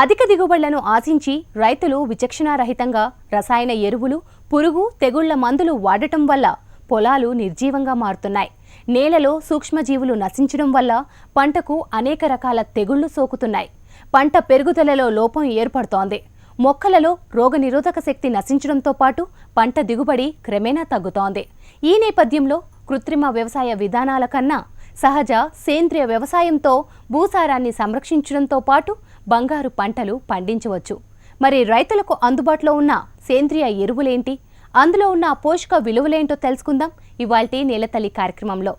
అధిక దిగుబడులను ఆశించి రైతులు విచక్షణారహితంగా రసాయన ఎరువులు పురుగు తెగుళ్ళ మందులు వాడటం వల్ల పొలాలు నిర్జీవంగా మారుతున్నాయి. నేలలో సూక్ష్మజీవులు నశించడం వల్ల పంటకు అనేక రకాల తెగుళ్ళు సోకుతున్నాయి. పంట పెరుగుదలలో లోపం ఏర్పడుతోంది. మొక్కలలో రోగనిరోధక శక్తి నశించడంతో పాటు పంట దిగుబడి క్రమేణా తగ్గుతోంది. ఈ నేపథ్యంలో కృత్రిమ వ్యవసాయ విధానాల కన్నా సహజ సేంద్రియ వ్యవసాయంతో భూసారాన్ని సంరక్షించడంతో పాటు బంగారు పంటలు పండించవచ్చు. మరి రైతులకు అందుబాటులో ఉన్న సేంద్రియ ఎరువులేంటి? అందులో ఉన్న పోషక విలువలేంటో తెలుసుకుందాం ఇవాల్టి నేలతల్లి కార్యక్రమంలో.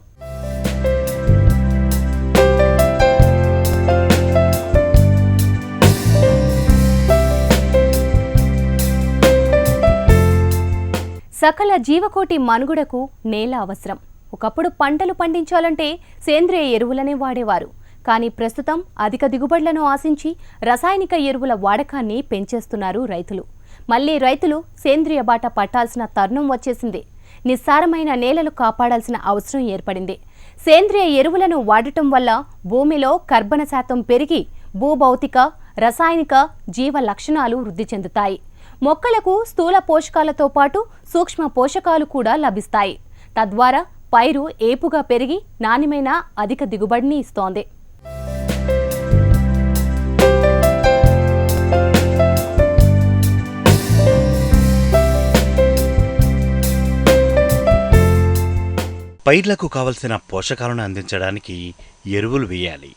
సకల జీవకోటి మనుగడకు నేల అవసరం. ఒకప్పుడు పంటలు పండించాలంటే సేంద్రియ ఎరువులనే వాడేవారు. కానీ ప్రస్తుతం అధిక దిగుబడులను ఆశించి రసాయనిక ఎరువుల వాడకాన్ని పెంచేస్తున్నారు రైతులు. మళ్ళీ రైతులు సేంద్రియ బాట పట్టాల్సిన తరుణం వచ్చేసింది. నిస్సారమైన నేలలు కాపాడాల్సిన అవసరం ఏర్పడింది. సేంద్రియ ఎరువులను వాడటం వల్ల భూమిలో కర్బన శాతం పెరిగి భూభౌతిక రసాయనిక జీవ లక్షణాలు వృద్ధి చెందుతాయి. మొక్కలకు స్థూల పోషకాలతో పాటు సూక్ష్మ పోషకాలు కూడా లభిస్తాయి. తద్వారా పైరు ఏపుగా పెరిగి నాణ్యమైన అధిక దిగుబడిని ఇస్తోంది. పైర్లకు కావలసిన పోషకాలను అందించడానికి ఎరువులు వేయాలి.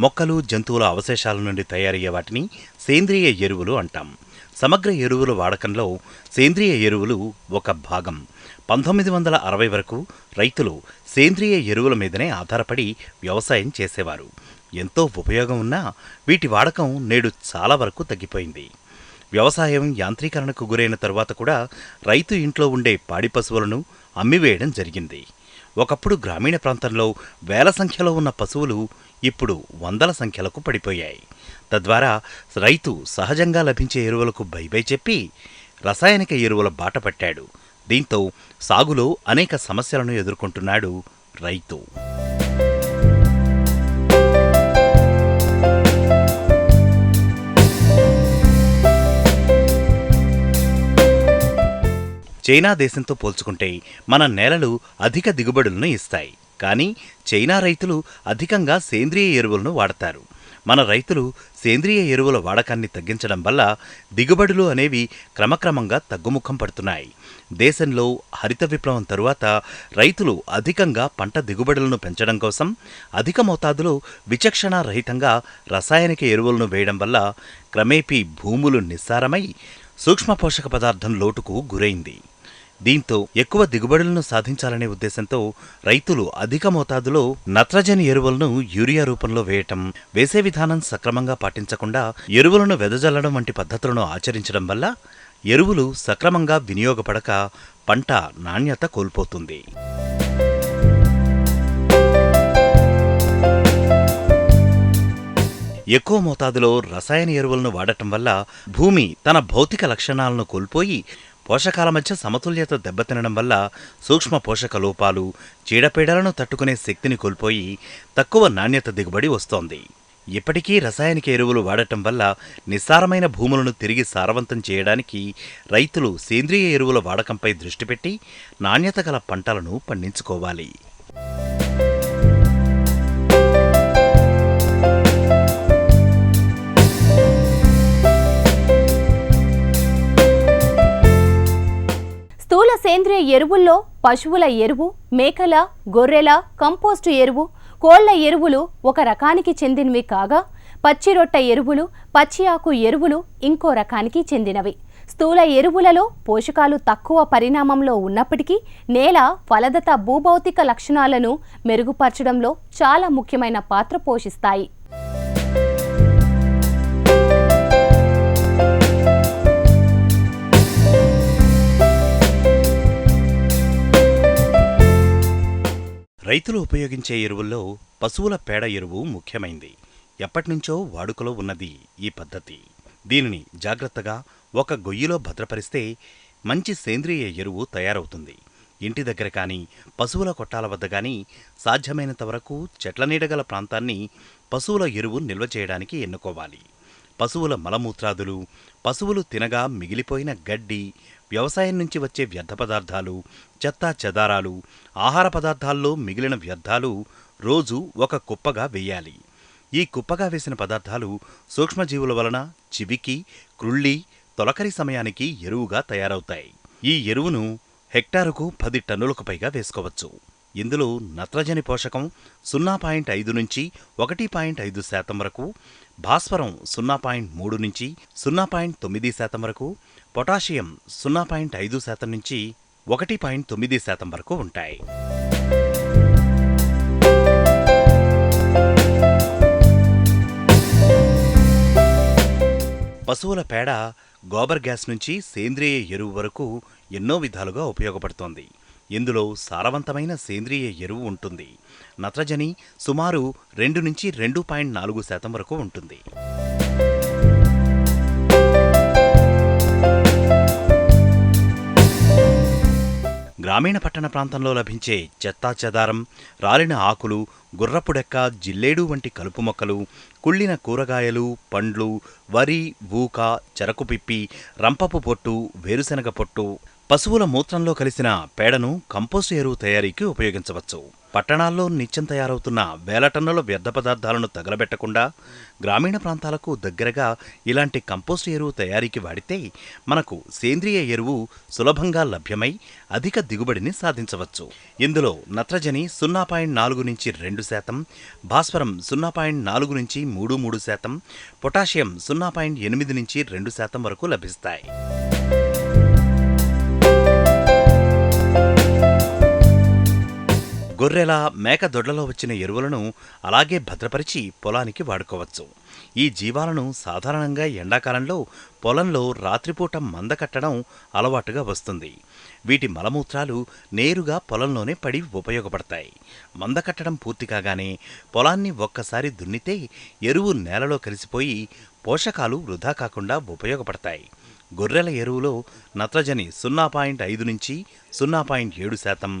మొక్కలు జంతువుల అవశేషాల నుండి తయారయ్యే వాటిని సేంద్రియ ఎరువులు అంటాం. సమగ్ర ఎరువుల వాడకంలో సేంద్రియ ఎరువులు ఒక భాగం. పంతొమ్మిది వందల అరవై వరకు రైతులు సేంద్రియ ఎరువుల మీదనే ఆధారపడి వ్యవసాయం చేసేవారు. ఎంతో ఉపయోగం ఉన్నా వీటి వాడకం నేడు చాలా వరకు తగ్గిపోయింది. వ్యవసాయం యాంత్రీకరణకు గురైన తరువాత కూడా రైతు ఇంట్లో ఉండే పాడి పశువులను అమ్మివేయడం జరిగింది. ఒకప్పుడు గ్రామీణ ప్రాంతంలో వేల సంఖ్యలో ఉన్న పశువులు ఇప్పుడు వందల సంఖ్యలకు పడిపోయాయి. తద్వారా రైతు సహజంగా లభించే ఎరువులకు బైబై చెప్పి రసాయనిక ఎరువుల బాట పట్టాడు. దీంతో సాగులో అనేక సమస్యలను ఎదుర్కొంటున్నాడు రైతు. చైనా దేశంతో పోల్చుకుంటే మన నేలలు అధిక దిగుబడులను ఇస్తాయి. కానీ చైనా రైతులు అధికంగా సేంద్రియ ఎరువులను వాడతారు. మన రైతులు సేంద్రియ ఎరువుల వాడకాన్ని తగ్గించడం వల్ల దిగుబడులు అనేవి క్రమక్రమంగా తగ్గుముఖం పడుతున్నాయి. దేశంలో హరిత విప్లవం తరువాత రైతులు అధికంగా పంట దిగుబడులను పెంచడం కోసం అధిక మోతాదులో విచక్షణ రహితంగా రసాయనిక ఎరువులను వేయడం వల్ల క్రమేపీ భూములు నిస్సారమై సూక్ష్మ పోషక పదార్థం లోటుకు గురైంది. దీంతో ఎక్కువ దిగుబడులను సాధించాలనే ఉద్దేశంతో రైతులు అధిక మోతాదులో నత్రజని ఎరువులను యూరియా రూపంలో వేయటం వేసే విధానం సక్రమంగా పాటించకుండా ఎరువులను వెదజల్లడం వంటి పద్ధతులను ఆచరించడం వల్ల ఎరువులు సక్రమంగా వినియోగపడక పంట నాణ్యత కోల్పోతుంది. ఎక్కువ మోతాదులో రసాయన ఎరువులను వాడటం వల్ల భూమి తన భౌతిక లక్షణాలను కోల్పోయి పోషకాల మధ్య సమతుల్యత దెబ్బతినడం వల్ల సూక్ష్మ పోషక లోపాలు చీడపీడలను తట్టుకునే శక్తిని కోల్పోయి తక్కువ నాణ్యత దిగుబడి వస్తోంది. ఇప్పటికీ రసాయనిక ఎరువులు వాడటం వల్ల నిస్సారమైన భూములను తిరిగి సారవంతం చేయడానికి రైతులు సేంద్రియ ఎరువుల వాడకంపై దృష్టి పెట్టి నాణ్యత గల పంటలను పండించుకోవాలి. ఎరువుల్లో పశువుల ఎరువు మేకల గొర్రెల కంపోస్టు ఎరువు కోళ్ళ ఎరువులు ఒక రకానికి చెందినవి కాగా పచ్చిరొట్ట ఎరువులు పచ్చి ఆకు ఎరువులు ఇంకో రకానికి చెందినవి. స్థూల ఎరువులలో పోషకాలు తక్కువ పరిణామంలో ఉన్నప్పటికీ నేల ఫలదత భూభౌతిక లక్షణాలను మెరుగుపరచడంలో చాలా ముఖ్యమైన పాత్ర పోషిస్తాయి. రైతులు ఉపయోగించే ఎరువుల్లో పశువుల పేడ ఎరువు ముఖ్యమైంది. ఎప్పటినుంచో వాడుకలో ఉన్నది ఈ పద్ధతి. దీనిని జాగ్రత్తగా ఒక గొయ్యిలో భద్రపరిస్తే మంచి సేంద్రియ ఎరువు తయారవుతుంది. ఇంటి దగ్గర కానీ పశువుల కొట్టాల వద్ద కానీ సాధ్యమైనంత వరకు చెట్ల నీడగల ప్రాంతాన్ని పశువుల ఎరువు నిల్వ చేయడానికి ఎన్నుకోవాలి. పశువుల మలమూత్రాదులు పశువులు తినగా మిగిలిపోయిన గడ్డి వ్యవసాయం నుంచి వచ్చే వ్యర్థ పదార్థాలు చెత్తా చెదారాలు ఆహార పదార్థాల్లో మిగిలిన వ్యర్థాలు రోజు ఒక కుప్పగా వేయాలి. ఈ కుప్పగా వేసిన పదార్థాలు సూక్ష్మజీవుల వలన చివికి క్రుళ్ళి తొలకరి సమయానికి ఎరువుగా తయారవుతాయి. ఈ ఎరువును హెక్టారుకు పది టన్నులకు పైగా వేసుకోవచ్చు. ఇందులో నత్రజని పోషకం సున్నా పాయింట్ ఐదు నుంచి ఒకటి పాయింట్ ఐదు శాతం వరకు భాస్వరం సున్నా పాయింట్ మూడు నుంచి సున్నా పాయింట్ తొమ్మిది శాతం వరకు పొటాషియం సున్నా పాయింట్ ఐదు శాతం నుంచి ఒకటి పాయింట్ తొమ్మిది శాతం వరకు ఉంటాయి. పశువుల పేడ గోబర్ గ్యాస్ నుంచి సేంద్రియ ఎరువు వరకు ఎన్నో విధాలుగా ఉపయోగపడుతోంది. ఇందులో సారవంతమైన సేంద్రియ ఎరువు ఉంటుంది. నత్రజని సుమారు రెండు నుంచి రెండు పాయింట్ నాలుగు శాతం వరకు ఉంటుంది. గ్రామీణ పట్టణ ప్రాంతంలో లభించే చెత్తా చెదారం రాలిన ఆకులు గుర్రపుడెక్క జిల్లేడు వంటి కలుపు మొక్కలు కుళ్ళిన కూరగాయలు పండ్లు వరి బూక చెరకు పిప్పి రంపపు పొట్టు వేరుశనగ పొట్టు పశువుల మూత్రంలో కలిసిన పేడను కంపోస్టు ఎరువు తయారీకి ఉపయోగించవచ్చు. పట్టణాల్లో నిత్యం తయారవుతున్న వేల టన్నుల వ్యర్థ పదార్థాలను తగలబెట్టకుండా గ్రామీణ ప్రాంతాలకు దగ్గరగా ఇలాంటి కంపోస్టు ఎరువు తయారీకి వాడితే మనకు సేంద్రియ ఎరువు సులభంగా లభ్యమై అధిక దిగుబడిని సాధించవచ్చు. ఇందులో నత్రజని సున్నా పాయింట్ నాలుగు నుంచి రెండు శాతం భాస్వరం సున్నా పాయింట్ నాలుగు నుంచి మూడు మూడు శాతం పొటాషియం సున్నా పాయింట్ ఎనిమిది నుంచి రెండు శాతం వరకు లభిస్తాయి. గొర్రెల మేక దొడ్లలో వచ్చిన ఎరువులను అలాగే భద్రపరిచి పొలానికి వాడుకోవచ్చు. ఈ జీవాలను సాధారణంగా ఎండాకాలంలో పొలంలో రాత్రిపూట మంద కట్టడం అలవాటుగా వస్తుంది. వీటి మలమూత్రాలు నేరుగా పొలంలోనే పడి ఉపయోగపడతాయి. మంద కట్టడం పూర్తి కాగానే పొలాన్ని ఒక్కసారి దున్నితే ఎరువు నేలలో కలిసిపోయి పోషకాలు వృధా కాకుండా ఉపయోగపడతాయి. గొర్రెల ఎరువులో నత్రజని సున్నా పాయింట్ ఐదు నుంచి సున్నా పాయింట్ ఏడు శాతం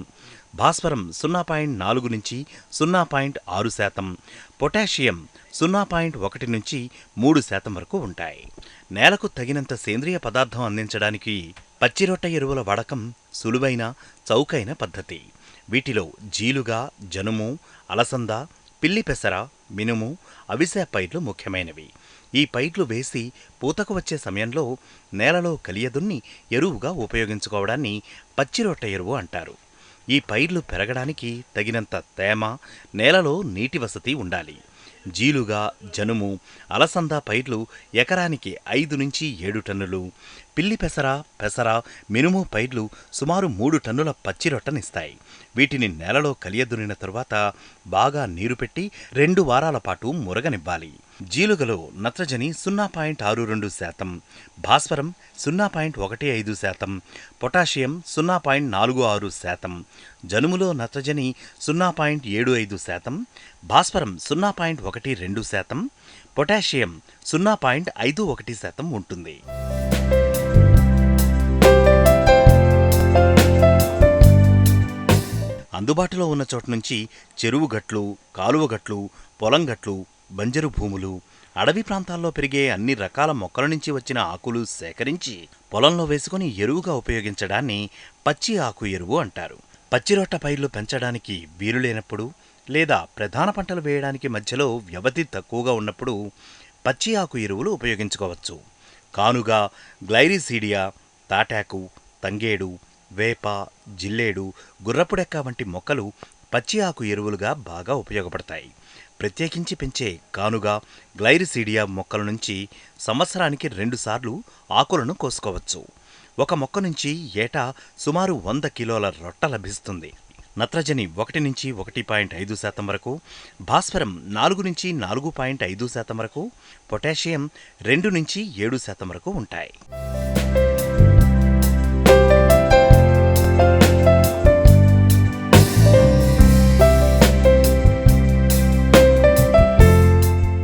భాస్వరం సున్నా పాయింట్ నాలుగు నుంచి సున్నా పాయింట్ ఆరు శాతం పొటాషియం సున్నా పాయింట్ ఒకటి నుంచి మూడు శాతం వరకు ఉంటాయి. నేలకు తగినంత సేంద్రియ పదార్థం అందించడానికి పచ్చిరొట్ట ఎరువుల వాడకం సులువైన చౌకైన పద్ధతి. వీటిలో జీలుగా జనుము అలసంద పిల్లి పెసర మినుము అవిసె పైర్లు ముఖ్యమైనవి. ఈ పైర్లు వేసి పూతకు వచ్చే సమయంలో నేలలో కలియదున్ని ఎరువుగా ఉపయోగించుకోవడాన్ని పచ్చిరొట్ట ఎరువు అంటారు. ఈ పైర్లు పెరగడానికి తగినంత తేమ నేలలో నీటి వసతి ఉండాలి. జీలుగా జనుము అలసంద పైర్లు ఎకరానికి ఐదు నుంచి ఏడు టన్నులు పిల్లి పెసర పెసర మినుము పైర్లు సుమారు మూడు టన్నుల పచ్చి రొట్టనిస్తాయి. వీటిని నేలలో కలియదునిన తరువాత బాగా నీరు పెట్టి రెండు వారాల పాటు మురగనివ్వాలి. జీలుగలో నత్రజని సున్నా పాయింట్ ఆరు రెండు శాతం భాస్వరం సున్నా పాయింట్ ఒకటి ఐదు శాతం పొటాషియం సున్నా పాయింట్ నాలుగు ఆరు శాతం జనుములో నత్రజని సున్నా పాయింట్ ఏడు ఐదు శాతం భాస్వరం సున్నా పాయింట్ ఒకటి రెండు శాతం పొటాషియం సున్నా పాయింట్ ఐదు ఒకటి శాతం ఉంటుంది. అందుబాటులో ఉన్న చోట నుంచి చెరువు గట్లు కాలువ గట్లు పొలం గట్లు బంజరు భూములు అడవి ప్రాంతాల్లో పెరిగే అన్ని రకాల మొక్కల నుంచి వచ్చిన ఆకులు సేకరించి పొలంలో వేసుకుని ఎరువుగా ఉపయోగించడాన్ని పచ్చి ఆకు ఎరువు అంటారు. పచ్చిరొట్ట పైర్లు పెంచడానికి వీలు లేనప్పుడు లేదా ప్రధాన పంటలు వేయడానికి మధ్యలో వ్యవధి తక్కువగా ఉన్నప్పుడు పచ్చి ఆకు ఎరువులు ఉపయోగించుకోవచ్చు. కానుగా గ్లైరిసీడియా తాటాకు తంగేడు వేప జిల్లేడు గుర్రపుడెక్క వంటి మొక్కలు పచ్చి ఆకు ఎరువులుగా బాగా ఉపయోగపడతాయి. ప్రత్యేకించి పెంచే కానుగా గ్లైరిసీడియా మొక్కల నుంచి సంవత్సరానికి రెండుసార్లు ఆకులను కోసుకోవచ్చు. ఒక మొక్క నుంచి ఏటా సుమారు వంద కిలోల రొట్ట లభిస్తుంది. నత్రజని ఒకటి నుంచి ఒకటి పాయింట్ ఐదు శాతం వరకు భాస్వరం నాలుగు నుంచి నాలుగు పాయింట్ ఐదు శాతం వరకు పొటాషియం రెండు నుంచి ఏడు శాతం వరకు ఉంటాయి.